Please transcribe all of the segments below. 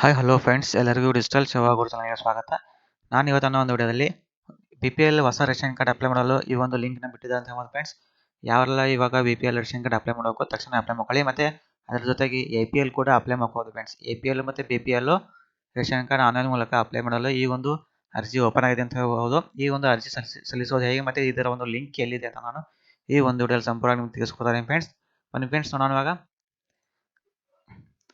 Hi hello friends ಎಲ್ಲರಿಗೂ digital Seva ಚಾನಲ್ಗೆ ಸ್ವಾಗತ. ನಾನು ಇವತ್ತನ್ನ ಒಂದು ವಿಡಿಯೋದಲ್ಲಿ ಬಿ ಪಿ ಎಲ್ ಹೊಸ ರೇಷನ್ ಕಾರ್ಡ್ ಅಪ್ಲೈ ಮಾಡಲು ಈ ಒಂದು ಲಿಂಕ್ನ ಬಿಟ್ಟಿದೆ ಅಂತ ಹೇಳ್ಬೋದು ಫ್ರೆಂಡ್ಸ್ ಯಾರೆಲ್ಲ ಇವಾಗ B P L ration card apply ಮಾಡಬೇಕು, ತಕ್ಷಣ ಅಪ್ಲೈ ಮಾಡ್ಕೊಳ್ಳಿ. ಮತ್ತು ಅದ್ರ ಜೊತೆಗೆ ಎ ಪಿ ಎಲ್ ಕೂಡ ಅಪ್ಲೈ ಮಾಡ್ಬೋದು ಫ್ರೆಂಡ್ಸ್ ಎ ಪಿ ಎಲ್ ಮತ್ತು B P L ration card online ಮೂಲಕ ಅಪ್ಲೈ ಮಾಡಲು ಈ ಒಂದು ಅರ್ಜಿ ಓಪನ್ ಆಗಿದೆ ಅಂತ ಹೇಳ್ಬೋದು. ಈ ಒಂದು ಅರ್ಜಿ ಸಲ್ಲಿಸಿ ಸಲ್ಲಿಸೋದು ಹೇಗೆ ಮತ್ತು ಇದರ ಒಂದು ಲಿಂಕ್ ಎಲ್ಲಿದೆ ಅಂತ ನಾನು ಈ ಒಂದು ವಿಡಿಯೋದಲ್ಲಿ ಸಂಪೂರ್ಣ ನಿಮ್ಗೆ ತಿಳಿಸ್ಕೊಡ್ತಾರೆ ಫ್ರೆಂಡ್ಸ್ ಬನ್ನಿ ಫ್ರೆಂಡ್ಸ್ ನೋಡೋಣ ಇವಾಗ.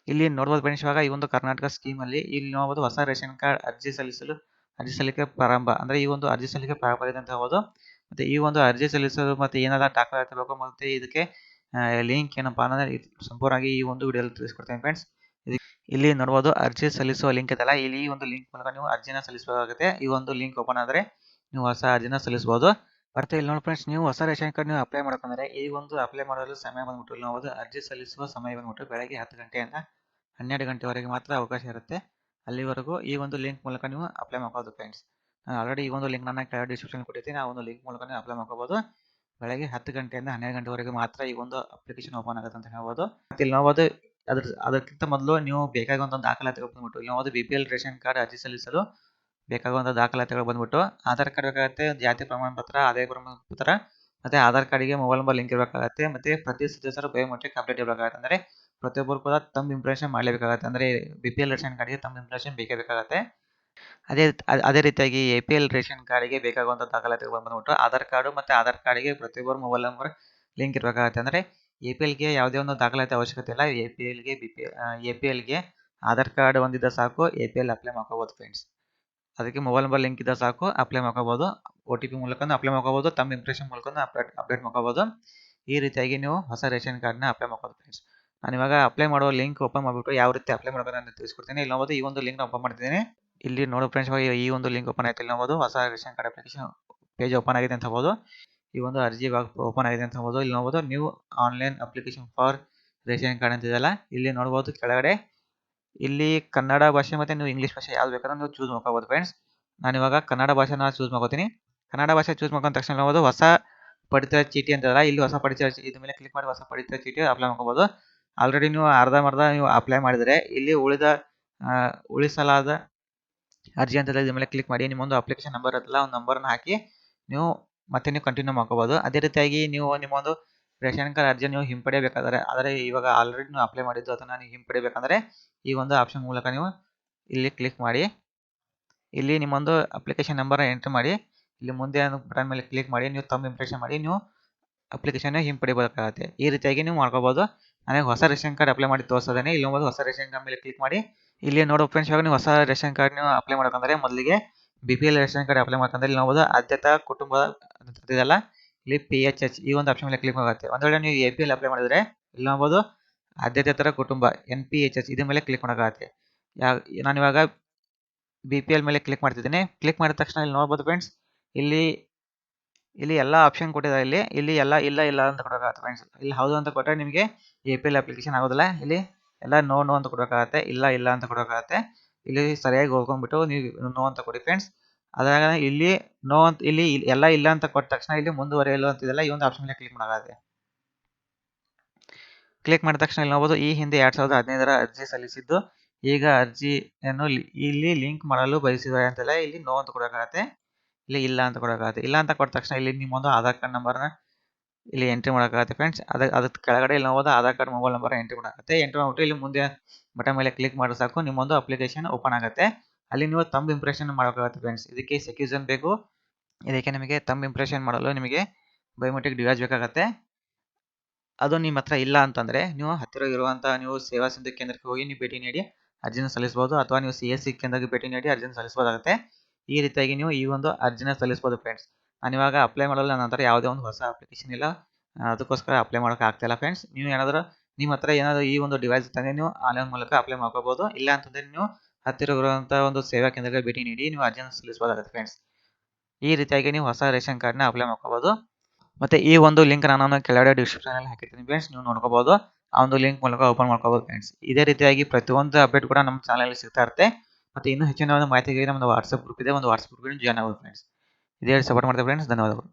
ಇಲ್ಲಿ ನೋಡ್ಬೋದು ಫ್ರೆಂಡ್ಸ್ ಇವಾಗ ಈ ಒಂದು ಕರ್ನಾಟಕ ಸ್ಕೀಮ್ ಅಲ್ಲಿ ಇಲ್ಲಿ ನೋಡಬಹುದು ಹೊಸ ರೇಷನ್ ಕಾರ್ಡ್ ಅರ್ಜಿ ಸಲ್ಲಿಸಲು, ಅರ್ಜಿ ಸಲ್ಲಿಕೆ ಪ್ರಾರಂಭ. ಅಂದ್ರೆ ಈ ಒಂದು ಅರ್ಜಿ ಸಲ್ಲಿಕೆ ಪ್ರಾರಂಭ ಆಗಿದೆ ಅಂತ ಹೇಳ್ಬೋದು. ಮತ್ತೆ ಈ ಒಂದು ಅರ್ಜಿ ಸಲ್ಲಿಸಲು ಮತ್ತೆ ಏನೆಲ್ಲ ದಾಖಲಾತಿ ಬೇಕು ಮತ್ತೆ ಇದಕ್ಕೆ ಲಿಂಕ್ ಏನಪ್ಪಾ ಅಂದ್ರೆ ಸಂಪೂರ್ಣವಾಗಿ ಈ ಒಂದು ವಿಡಿಯೋದಲ್ಲಿ ತಿಳಿಸ್ಕೊಡ್ತೇನೆ ಫ್ರೆಂಡ್ಸ್ ಇಲ್ಲಿ ನೋಡಬಹುದು ಅರ್ಜಿ ಸಲ್ಲಿಸುವ ಲಿಂಕ್ ಇದೆಲ್ಲ ಇಲ್ಲಿ ಈ ಒಂದು ಲಿಂಕ್ ಮೂಲಕ ನೀವು ಅರ್ಜಿನ ಸಲ್ಲಿಸಬೇಕಾಗುತ್ತೆ. ಈ ಒಂದು ಲಿಂಕ್ ಓಪನ್ ಆದ್ರೆ ನೀವು ಹೊಸ ಅರ್ಜಿನ ಸಲ್ಲಿಸಬಹುದು ಮತ್ತೆ ಇಲ್ಲಿ ನೋಡಿ ಫ್ರೆಂಡ್ಸ್ ನೀವು ಹೊಸ ರೇಷನ್ ಕಾರ್ಡ್ ನೀವು ಅಪ್ಲೈ ಮಾಡ್ಕೊಂಡ್ರೆ ಈ ಒಂದು ಅಪ್ಲೈ ಮಾಡಲು ಸಮಯ ಬಂದ್ಬಿಟ್ಟು ನಾವು ಅದು ಅರ್ಜಿ ಸಲ್ಲಿಸುವ ಸಮಯ ಬಂದ್ಬಿಟ್ಟು ಬೆಳಗ್ಗೆ ಹತ್ತು ಗಂಟೆಯಿಂದ ಹನ್ನೆರಡು ಗಂಟೆವರೆಗೆ ಮಾತ್ರ ಅವಕಾಶ ಇರುತ್ತೆ. ಅಲ್ಲಿವರೆಗೂ ಈ ಒಂದು ಲಿಂಕ್ ಮೂಲಕ ನೀವು ಅಪ್ಲೈ ಮಾಡ್ಬೋದು ಫ್ರೆಂಡ್ಸ್ ನಾನು ಆಲ್ರೆಡಿ ಈ ಒಂದು ಲಿಂಕ್ ನನ್ನ ಕೆಳಗೆ ಡಿಸ್ಕ್ರಿಪ್ಷನ್ ಕೊಟ್ಟಿದ್ದೀನಿ ಆ ಒಂದು ಲಿಂಕ್ ಮೂಲಕ ನೀವು ಅಪ್ಲೈ ಮಾಡ್ಕೋಬಹುದು ಬೆಳಗ್ಗೆ ಹತ್ತು ಗಂಟೆಯಿಂದ ಹನ್ನೆರಡು ಗಂಟೆವರೆಗೆ ಮಾತ್ರ ಈ ಒಂದು ಅಪ್ಲಿಕೇಶನ್ ಓಪನ್ ಆಗುತ್ತೆ ಅಂತ ಹೇಳ್ಬೋದು. ಇಲ್ಲಿ ಅದು ಅದ್ರ ಅದಕ್ಕಿಂತ ಮೊದಲು ನೀವು ಬೇಕಾಗುವಂಥ ದಾಖಲಾತಿ ಬಂದ್ಬಿಟ್ಟು ಇಲ್ಲಿ ನೋಡಬಹುದು B P L ration card ಅರ್ಜಿ ಸಲ್ಲಿಸಲು ಬೇಕಾಗುವಂಥ ದಾಖಲಾತಿಗಳು ಬಂದ್ಬಿಟ್ಟು ಆಧಾರ್ ಕಾರ್ಡ್ ಬೇಕಾಗುತ್ತೆ ಜಾತಿ ಪ್ರಮಾಣ ಪತ್ರ, ಆದಾಯ ಪ್ರಮಾಣ ಪತ್ರ, ಮತ್ತೆ ಆಧಾರ್ ಕಾರ್ಡಿಗೆ ಮೊಬೈಲ್ ನಂಬರ್ ಲಿಂಕ್ ಇರಬೇಕಾಗುತ್ತೆ, ಮತ್ತೆ ಪ್ರತಿ ಸದಸ್ಯರು ಬಯೋಮೆಟ್ರಿಕ್ ಅಪ್ಡೇಟ್ ಇರಬೇಕಾಗುತ್ತೆ. ಅಂದ್ರೆ ಪ್ರತಿಯೊಬ್ಬರು ಕೂಡ ತಮ್ಮ ಇಂಪ್ರೆಷನ್ ಮಾಡಲೇಬೇಕಾಗುತ್ತೆ. ಅಂದ್ರೆ ಬಿ ಪಿ ಎಲ್ ರೇಷನ್ ಕಾರ್ಡಿಗೆ ತಮ್ಮ ಇಂಪ್ರೆಷನ್ ಬೇಕೇ ಬೇಕಾಗುತ್ತೆ. ಅದೇ ಅದೇ ರೀತಿಯಾಗಿ ಎ ಪಿ ಎಲ್ ರೇಷನ್ ಕಾರ್ಡಿಗೆ ಬೇಕಾಗುವಂಥ ದಾಖಲಾತಿಗಳು ಬಂದ್ಬಿಟ್ಟು ಆಧಾರ್ ಕಾರ್ಡು ಮತ್ತೆ ಆಧಾರ್ ಕಾರ್ಡಿಗೆ ಪ್ರತಿಯೊಬ್ಬರು ಮೊಬೈಲ್ ನಂಬರ್ ಲಿಂಕ್ ಇರಬೇಕಾಗುತ್ತೆ. ಅಂದ್ರೆ ಎ ಪಿ ಎಲ್ಗೆ ಯಾವುದೇ ಒಂದು ದಾಖಲಾತಿ ಅವಶ್ಯಕತೆ ಇಲ್ಲ. ಎ ಪಿ ಎಲ್ಗೆ ಬಿ ಪಿ ಎ ಪಿ ಎಲ್ಗೆ ಆಧಾರ್ ಕಾರ್ಡ್ ಹೊಂದಿದ್ದ ಸಾಕು. ಎ ಪಿ ಎಲ್ ಅಪ್ಲೈ ಮಾಡ್ಕೋಬೋದು ಫ್ರೆಂಡ್ಸ್ ಅದಕ್ಕೆ ಮೊಬೈಲ್ ನಂಬರ್ ಲಿಂಕ್ ಇದ್ದ ಸಾಕು ಅಪ್ಲೈ ಮಾಡ್ಕೋಬೋದು. ಒ ಟಿ ಪಿ ಮೂಲಕ ಅಪ್ಲೈ ಮಾಡ್ಕೋಬೋದು, ತಮ್ಮ ಇಂಪ್ರೆಷನ್ ಮೂಲಕ ಅಪ್ಡೇಟ್ ಅಪ್ಡೇಟ್ ಮಾಡ್ಕೋಬೋದು. ಈ ರೀತಿಯಾಗಿ ನೀವು ಹೊಸ ರೇಷನ್ ಕಾರ್ಡ್ನ ಅಪ್ಲೈ ಮಾಡ್ಕೋಬೋದು ಫ್ರೆಂಡ್ಸ್ ನಾನು ಇವಾಗ ಅಪ್ಲೈ ಮಾಡೋ ಲಿಂಕ್ ಓಪನ್ ಮಾಡಿಬಿಟ್ಟು ಯಾವ ರೀತಿ ಅಪ್ಲೈ ಮಾಡೋದು ಅಂತ ತಿಳಿಸ್ಕೊಡ್ತೀನಿ. ಇಲ್ಲಿ ನೋಡೋದು ಈ ಒಂದು ಲಿಂಕ್ ಓಪನ್ ಮಾಡ್ತಿದ್ದೀನಿ. ಇಲ್ಲಿ ನೋಡೋ ಫ್ರೆಂಡ್ಸ್ ಈ ಒಂದು ಲಿಂಕ್ ಓಪನ್ ಆಯ್ತು. ಇಲ್ಲಿ ನೋಡೋದು ಹೊಸ ration card application page open ಆಗಿದೆ ಅಂತ ಹೇಳ್ಬೋದು. ಈ ಒಂದು ಅರ್ಜಿ ಇವಾಗ ಓಪನ್ ಆಗಿದೆ ಅಂತ ಹೇಳ್ಬೋದು. ಇಲ್ಲಿ ನೋಬೋದು new online application for ration card ಅಂತಿದೆಯಲ್ಲ ಇಲ್ಲಿ ನೋಡ್ಬೋದು ಕೆಳಗಡೆ ಇಲ್ಲಿ ಕನ್ನಡ ಭಾಷೆ ಮತ್ತೆ ನೀವು ಇಂಗ್ಲೀಷ್ ಭಾಷೆ ಯಾವ್ದು ಬೇಕಾದ್ರೂ ನೀವು ಚೂಸ್ ಮಾಡ್ಕೋಬಹುದು ಫ್ರೆಂಡ್ಸ್ ನಾನು ಇವಾಗ ಕನ್ನಡ ಭಾಷೆನ ಚೂಸ್ ಮಾಡ್ಕೋತೀನಿ. ಕನ್ನಡ ಭಾಷೆ ಚೂಸ್ ಮಾಡ್ಕೊಂಡ ತಕ್ಷಣ ನೋಡಬಹುದು ಹೊಸ ಪಡಿತರ ಚೀಟಿ ಅಂತಲ್ಲ ಇಲ್ಲಿ ಹೊಸ ಪಡಿತರ ಇದ್ರ ಮೇಲೆ ಕ್ಲಿಕ್ ಮಾಡಿ ಹೊಸ ಪಡಿತರ ಚೀಟಿ ಅಪ್ಲೈ ಮಾಡ್ಕೋಬಹುದು ಆಲ್ರೆಡಿ ನೀವು ಅರ್ಧ ಮರ್ಧ ನೀವು ಅಪ್ಲೈ ಮಾಡಿದರೆ, ಇಲ್ಲಿ ಉಳಿದ ಉಳಿಸಲಾದ ಅರ್ಜಿ ಅಂತ ಇದ್ರ ಮೇಲೆ ಕ್ಲಿಕ್ ಮಾಡಿ, ನಿಮ್ಮೊಂದು ಅಪ್ಲಿಕೇಶನ್ ನಂಬರ್ ಇರುತ್ತಲ್ಲ ಒಂದು ನಂಬರ್ನ ಹಾಕಿ ನೀವು ಮತ್ತೆ ನೀವು ಕಂಟಿನ್ಯೂ ಮಾಡ್ಕೋಬಹುದು ಅದೇ ರೀತಿಯಾಗಿ ನೀವು ನಿಮ್ಮೊಂದು ರೇಷನ್ ಕಾರ್ಡ್ ಅರ್ಜಿ ನೀವು ಹಿಂಪಡೆಯಬೇಕಾದರೆ, ಆದರೆ ಇವಾಗ ಆಲ್ರೆಡಿ ನೀವು ಅಪ್ಲೈ ಮಾಡಿದ್ದು ಅದನ್ನು ನೀವು ಹಿಂಪಡೆಯಬೇಕಂದ್ರೆ, ಈ ಒಂದು ಆಪ್ಷನ್ ಮೂಲಕ ನೀವು ಇಲ್ಲಿ ಕ್ಲಿಕ್ ಮಾಡಿ. ಇಲ್ಲಿ ನಿಮ್ಮೊಂದು ಅಪ್ಲಿಕೇಶನ್ ನಂಬರ್ ಎಂಟ್ರಿ ಮಾಡಿ. ಇಲ್ಲಿ ಮುಂದೆ ಬಟನ್ ಮೇಲೆ ಕ್ಲಿಕ್ ಮಾಡಿ, ನೀವು ತಮ್ಮ ಇಂಪ್ರೆಷನ್ ಮಾಡಿ, ನೀವು ಅಪ್ಲಿಕೇಶನ್ ಹಿಂಪಡಿಬೇಕಾಗುತ್ತೆ ಈ ರೀತಿಯಾಗಿ ನೀವು ಮಾಡ್ಕೋಬೋದು. ನನಗೆ ಹೊಸ ರೇಷನ್ ಕಾರ್ಡ್ ಅಪ್ಲೈ ಮಾಡಿ ತೋರಿಸೋದೇ ಇಲ್ಲಿ ಒಂದು ಹೊಸ ರೇಷನ್ ಕಾರ್ಡ್ ಮೇಲೆ ಕ್ಲಿಕ್ ಮಾಡಿ. ಇಲ್ಲಿ ನೋಡೋ ಫ್ರೆಂಡ್ಸ್ ಇವಾಗ ನೀವು ಹೊಸ ರೇಷನ್ ಕಾರ್ಡ್ ನೀವು ಅಪ್ಲೈ ಮಾಡ್ಬೇಕಂದ್ರೆ ಮೊದಲಿಗೆ B P L ration card apply ಮಾಡ್ಕೊಂಡ್ರೆ ಇಲ್ಲಿ ನೋಡ್ಬೋದು ಆದ್ಯತಾ ಕುಟುಂಬ ಇದೆಲ್ಲ ಇಲ್ಲಿ ಪಿ ಎಚ್ ಎಚ್ ಈ ಒಂದು ಆಪ್ಷನ್ ಮೇಲೆ ಕ್ಲಿಕ್ ಆಗುತ್ತೆ ಒಂದ್ ವೇಳೆ ನೀವು ಎ ಪಿ ಎಲ್ ಅಪ್ಲೈ ಮಾಡಿದ್ರೆ ಇಲ್ಲಿ ನೋಡಬಹುದು ಆದ್ಯತೆ ಕುಟುಂಬ ಎನ್ ಪಿ ಎಚ್ ಎಚ್ ಇದ್ರ ಮೇಲೆ ಕ್ಲಿಕ್ ಮಾಡೋಕ್ಕಾಗತ್ತೆ. ಯಾವ ನಾನು ಇವಾಗ ಬಿ ಪಿ ಎಲ್ ಮೇಲೆ ಕ್ಲಿಕ್ ಮಾಡ್ತಿದ್ದೀನಿ. ಕ್ಲಿಕ್ ಮಾಡಿದ ತಕ್ಷಣ ಇಲ್ಲಿ ನೋಡ್ಬೋದು ಫ್ರೆಂಡ್ಸ್ ಇಲ್ಲಿ ಇಲ್ಲಿ ಎಲ್ಲ ಆಪ್ಷನ್ ಕೊಟ್ಟಿದ್ದಾರೆ ಇಲ್ಲಿ. ಇಲ್ಲಿ ಎಲ್ಲ ಇಲ್ಲ ಇಲ್ಲ ಅಂತ ಕೊಡೋಕ್ಕಾಗತ್ತೆ ಫ್ರೆಂಡ್ಸ್ ಇಲ್ಲಿ ಹೌದು ಅಂತ ಕೊಟ್ಟರೆ ನಿಮಗೆ ಎ ಪಿ ಎಲ್ ಅಪ್ಲಿಕೇಶನ್ ಆಗೋದಿಲ್ಲ. ಇಲ್ಲಿ ಎಲ್ಲ ನೋ ನೋ ಅಂತ ಕೊಡೋಕ್ಕಾಗತ್ತೆ. ಇಲ್ಲ ಇಲ್ಲ ಅಂತ ಕೊಡೋಕ್ಕಾಗತ್ತೆ. ಇಲ್ಲಿ ಸರಿಯಾಗಿ ಹೋಗ್ಕೊಂಡ್ಬಿಟ್ಟು ನೀವು ನೋ ಅಂತ ಕೊಡಿ ಫ್ರೆಂಡ್ಸ್ ಅದ್ರಾಗ ಇಲ್ಲಿ ನೋ ಅಂತ, ಇಲ್ಲಿ ಎಲ್ಲ ಇಲ್ಲ ಅಂತ ಕೊಟ್ಟ ತಕ್ಷಣ ಇಲ್ಲಿ ಮುಂದುವರೆಯಲು ಅಂತಿದೆಲ್ಲ ಈ ಒಂದು ಆಪ್ಷನ್ ಮೇಲೆ ಕ್ಲಿಕ್ ಮಾಡೋಕ್ಕಾಗತ್ತೆ ಕ್ಲಿಕ್ ಮಾಡಿದ ತಕ್ಷಣ ಇಲ್ಲಿ ನೋಡ್ಬೋದು ಈ ಹಿಂದೆ ಎರಡು ಸಾವಿರದ ಹದಿನೈದರ ಅರ್ಜಿ ಸಲ್ಲಿಸಿದ್ದು. ಈಗ ಅರ್ಜಿಯನ್ನು ಇಲ್ಲಿ ಲಿಂಕ್ ಮಾಡಲು ಬಯಸಿದ್ದಾರೆ ಅಂತೆಲ್ಲ ಇಲ್ಲಿ ನೋ ಅಂತ ಕೊಡೋಕ್ಕಾಗತ್ತೆ ಇಲ್ಲಿ ಇಲ್ಲ ಅಂತ ಕೊಡೋಕ್ಕಾಗತ್ತೆ ಇಲ್ಲ ಅಂತ ಕೊಟ್ಟ ತಕ್ಷಣ ಇಲ್ಲಿ ನಿಮ್ಮೊಂದು ಆಧಾರ್ ಕಾರ್ಡ್ ನಂಬರ್ನ ಇಲ್ಲಿ ಎಂಟ್ರಿ ಮಾಡೋಕ್ಕಾಗತ್ತೆ ಫ್ರೆಂಡ್ಸ್ ಅದ, ಅದಕ್ಕೆ ಕೆಳಗಡೆ ಇಲ್ಲಿ ನೋಡೋದು Aadhaar card mobile number entry ಮಾಡೋಕ್ಕಾಗತ್ತೆ entry ಮಾಡ್ಬಿಟ್ಟು ಇಲ್ಲಿ ಮುಂದೆ ಬಟನ್ ಮೇಲೆ ಕ್ಲಿಕ್ ಮಾಡಿದ್ರೆ ಸಾಕು. ನಿಮ್ಮೊಂದು ಅಪ್ಲಿಕೇಶನ್ ಓಪನ್ ಆಗುತ್ತೆ. ಅಲ್ಲಿ ನೀವು ತಮ್ಮ ಇಂಪ್ರೆಷನ್ ಮಾಡೋಕ್ಕಾಗತ್ತೆ ಫ್ರೆಂಡ್ಸ್ ಇದಕ್ಕೆ ಸೆಕ್ಯೂಸನ್ ಬೇಕು. ಇದಕ್ಕೆ ನಿಮಗೆ ತಮ್ಮ ಇಂಪ್ರೆಷನ್ ಮಾಡಲು ನಿಮಗೆ ಬಯೋಮೆಟ್ರಿಕ್ ಡಿವೈಸ್ ಬೇಕಾಗತ್ತೆ. ಅದು ನಿಮ್ಮ ಹತ್ರ ಇಲ್ಲ ಅಂತಂದರೆ ನೀವು ಹತ್ತಿರ ಇರುವಂಥ ನೀವು ಸೇವಾ ಸಿಂಧು ಕೇಂದ್ರಕ್ಕೆ ಹೋಗಿ ನೀವು ಭೇಟಿ ನೀಡಿ, ಅರ್ಜಿನ ಸಲ್ಲಿಸಬಹುದು ಅಥವಾ ನೀವು ಸಿ ಎಸ್ ಸಿ ಕೇಂದ್ರಕ್ಕೆ ಭೇಟಿ ನೀಡಿ, ಅರ್ಜಿನ ಸಲ್ಲಿಸ್ಬೋದಾಗುತ್ತೆ. ಈ ರೀತಿಯಾಗಿ ನೀವು ಈ ಒಂದು ಅರ್ಜಿನ ಸಲ್ಲಿಸಬಹುದು ಫ್ರೆಂಡ್ಸ್ ನಾನು ಇವಾಗ ಅಪ್ಲೈ ಮಾಡಲು ನನ್ನ ಹತ್ರ ಯಾವುದೇ ಒಂದು ಹೊಸ ಅಪ್ಲಿಕೇಶನ್ ಇಲ್ಲ. ಅದಕ್ಕೋಸ್ಕರ ಅಪ್ಲೈ ಮಾಡೋಕೆ ಆಗ್ತಾಯಿಲ್ಲ ಫ್ರೆಂಡ್ಸ್ ನೀವು ಏನಾದರೂ ನಿಮ್ಮ ಹತ್ರ ಏನಾದರೂ ಈ ಒಂದು ಡಿವೈಸ್ ತಂದರೆ ನೀವು ಆನ್ಲೈನ್ ಮೂಲಕ ಅಪ್ಲೈ ಮಾಡ್ಕೋಬೋದು. ಇಲ್ಲ ಅಂತಂದರೆ ನೀವು ಹತ್ತಿರ ಇರುವಂತಹ ಒಂದು ಸೇವಾ ಕೇಂದ್ರಕ್ಕೆ ಭೇಟಿ ನೀಡಿ ನೀವು ಅರ್ಜಿಯನ್ನು ಸಲ್ಲಿಸಬಹುದಾಗುತ್ತೆ ಫ್ರೆಂಡ್ಸ್ ಈ ರೀತಿಯಾಗಿ ನೀವು ಹೊಸ ರೇಷನ್ ಕಾರ್ಡ್ನ ಅಪ್ಲೈ ಮಾಡ್ಕೋಬಹುದು ಮತ್ತೆ ಈ ಒಂದು ಲಿಂಕ್ ನಾನು ಕೆಳಗಡೆ ಡಿಸ್ಕ್ರಿಪ್ಷನ್ ಅಲ್ಲಿ ಹಾಕಿರ್ತೀನಿ ಫ್ರೆಂಡ್ಸ್ ನೀವು ನೋಡ್ಕೋಬಹುದು ಆ ಒಂದು ಲಿಂಕ್ ಮೂಲಕ ಓಪನ್ ಮಾಡ್ಕೋಬಹುದು ಫ್ರೆಂಡ್ಸ್ ಇದೇ ರೀತಿಯಾಗಿ ಪ್ರತಿಯೊಂದು ಅಪ್ಡೇಟ್ ಕೂಡ ನಮ್ಮ ಚಾನಲ್ ಸಿಗ್ತಾ ಇರುತ್ತೆ. ಮತ್ತೆ ಇನ್ನೂ ಹೆಚ್ಚಿನ ಒಂದು ಮಾಹಿತಿಗೆ ನಮ್ಮ ವಾಟ್ಸ್ಆಪ್ ಗ್ರೂಪ್ ಇದೆ. ಒಂದು ವಾಟ್ಸ್ಆಪ್ ಗ್ರೂಪ್ ಜಾಯ್ನ್ ಆಗೋದು ಫ್ರೆಂಡ್ಸ್ ಇದೇ ಸಪೋರ್ಟ್ ಮಾಡ್ತಾರೆ ಫ್ರೆಂಡ್ಸ್ ಧನ್ಯವಾದಗಳು.